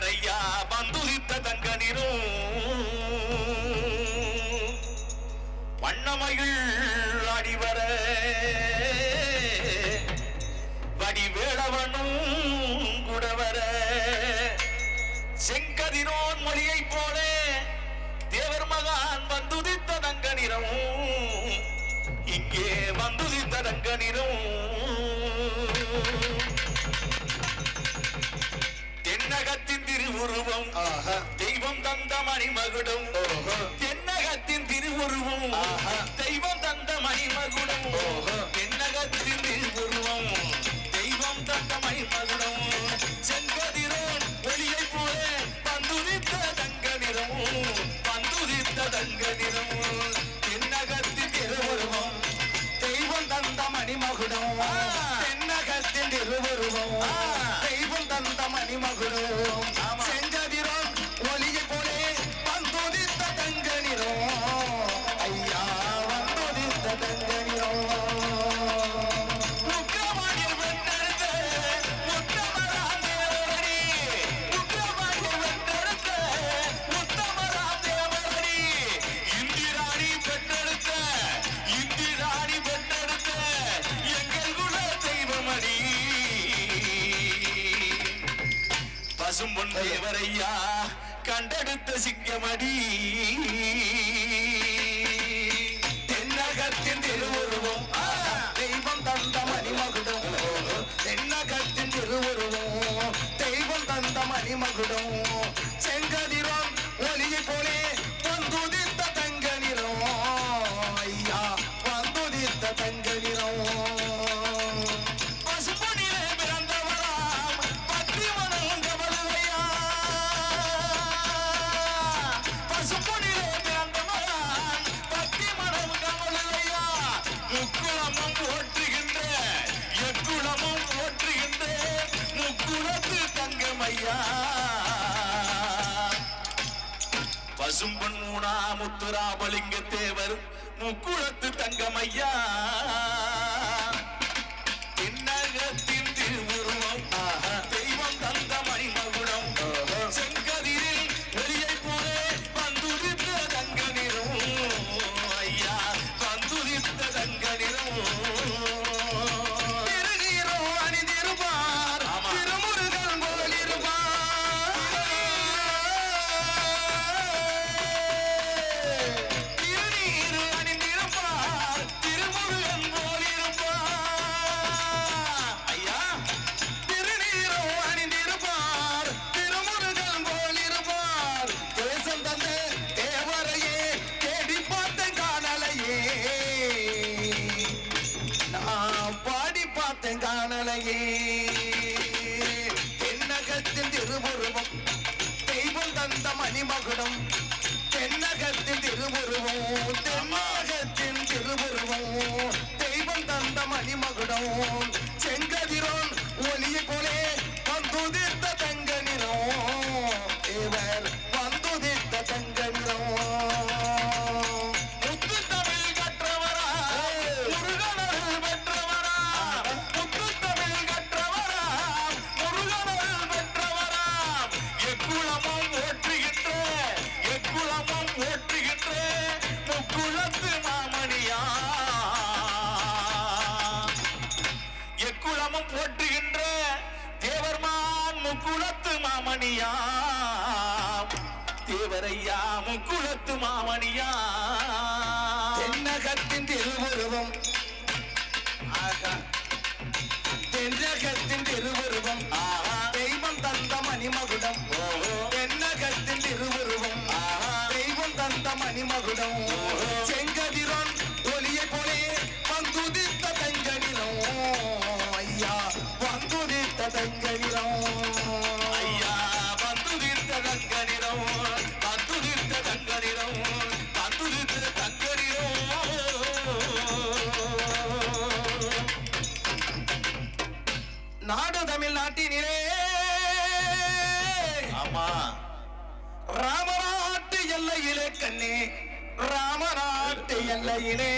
வரையா பந்துலித்த தங்க நிறும் வண்ணமகிழ் அடிவர வடிவேளவனும் குடவர செங்கதிரோன் மொழியைப் போலே தேவர் மகான் வந்துதித்த தங்க நிறம் இங்கே வந்துதித்த தங்க நிறம் திருவுருவம். தெய்வம் தந்த மணிமகுடம். தென்னகத்தின் திருவுருவம். தெய்வம் தந்த மணிமகுடம். தென்னகத்தின் திருவுருவம். தெய்வம் தந்த மணிமகுடம். மகாலிங்க தேவர். முக்குள தெங்கானலையே தென்னகத்தின் திருவுருவம் தெய்வம் தந்த மணிமகுடம். தென்னகத்தின் திருவுருவம் தென்னகத்தின் திருவுருவம். தெய்வம் தந்த மணிமகுடம். முக்குளத்து மாமணியாம் தேவரையா முக்குளத்து மாமணியாம் தென்னகத்தின் திருவுருவம் அம்மா ராமநாட்டு எல்லையிலே கண்ணே ராமநாட்டு எல்லையிலே.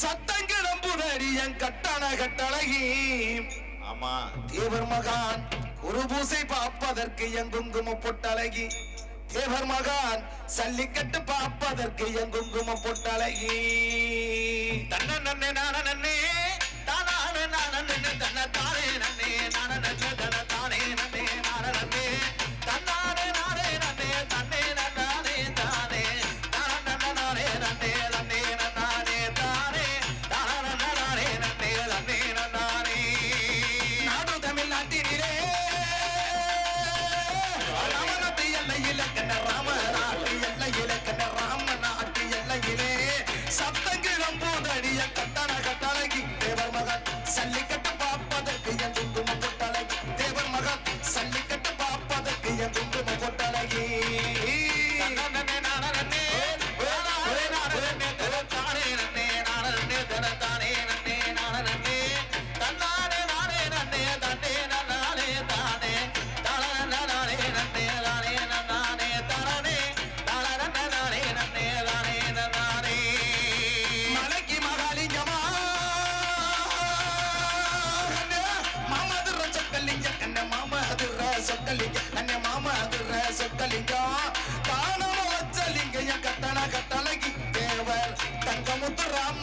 சத்தங்கிடம்புடடி என் கட்டண கட்டழகி. ஆமா தேவர் மகான் ஒரு பூசை பார்ப்பதற்கு என் குங்கும பொட்டழகி. தேவர் மகான் சல்லிக்கட்டு பார்ப்பதற்கு என் பொட்டழகி. தன்ன நன்ன நான இலக்கண ராம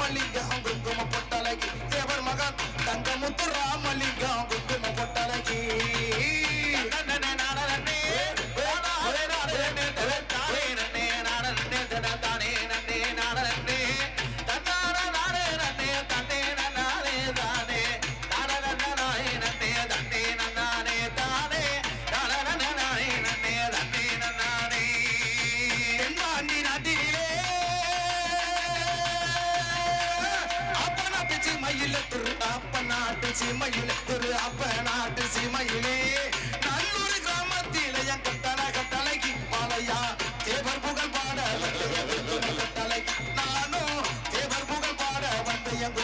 ராமலிங்கம் குங்கும பொட்டலகி தேவர் மகன் தங்கமுத்து ராமலிங்கம் சீமையிலே திரு அப்ப நாட்டு சீமையிலே. நல்லூர் கிராமத்திலே என் கட்டளை கட்டளைக்கு பாலையா தேவர் புகழ் பாட வந்த தலைக்கு. நானும் தேவர் புகழ் பாட வந்த என்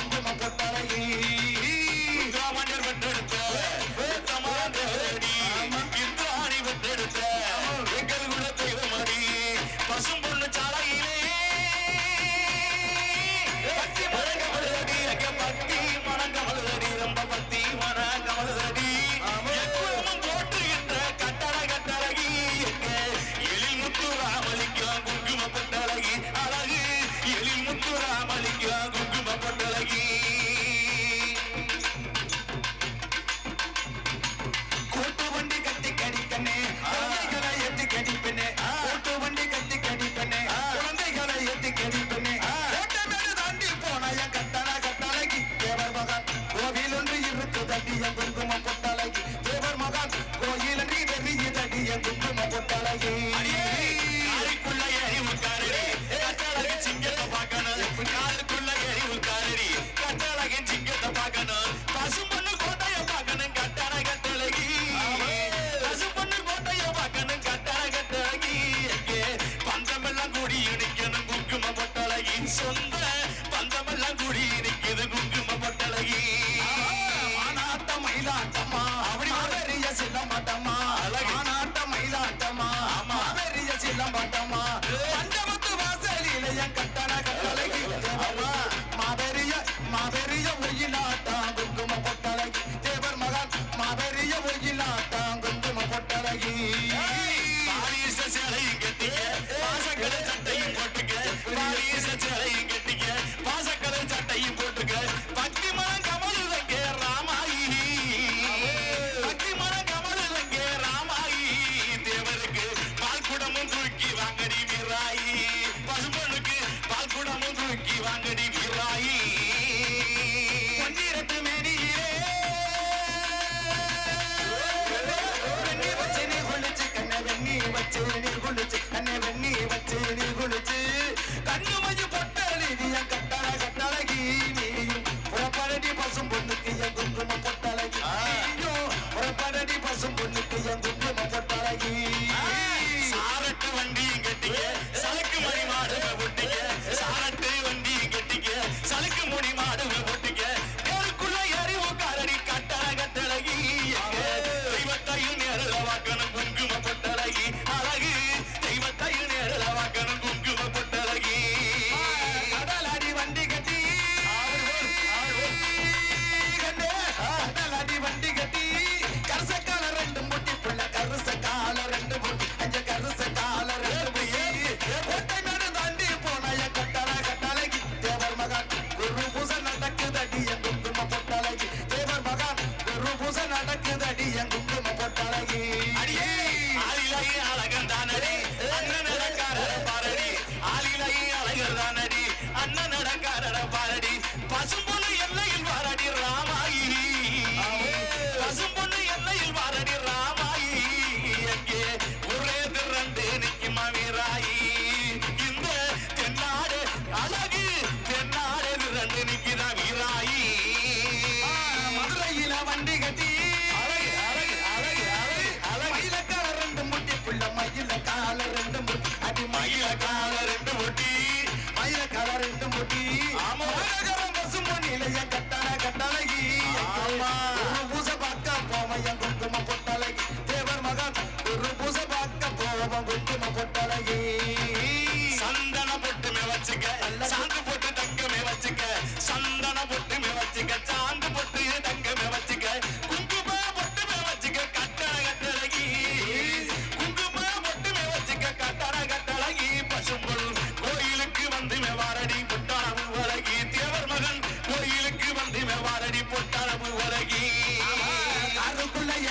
வாங்கடி Santa Anarí.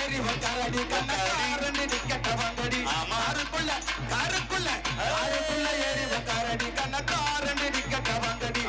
ஏறி வந்தாரடி கண்ணக்காரன்னு நிக்கட்ட வந்தடி ஆமாருக்குள்ள காருக்குள்ள ஆருக்குள்ள ஏறி வந்தாரடி கண்ணக்காரன்னு நிக்கட்ட வந்தடி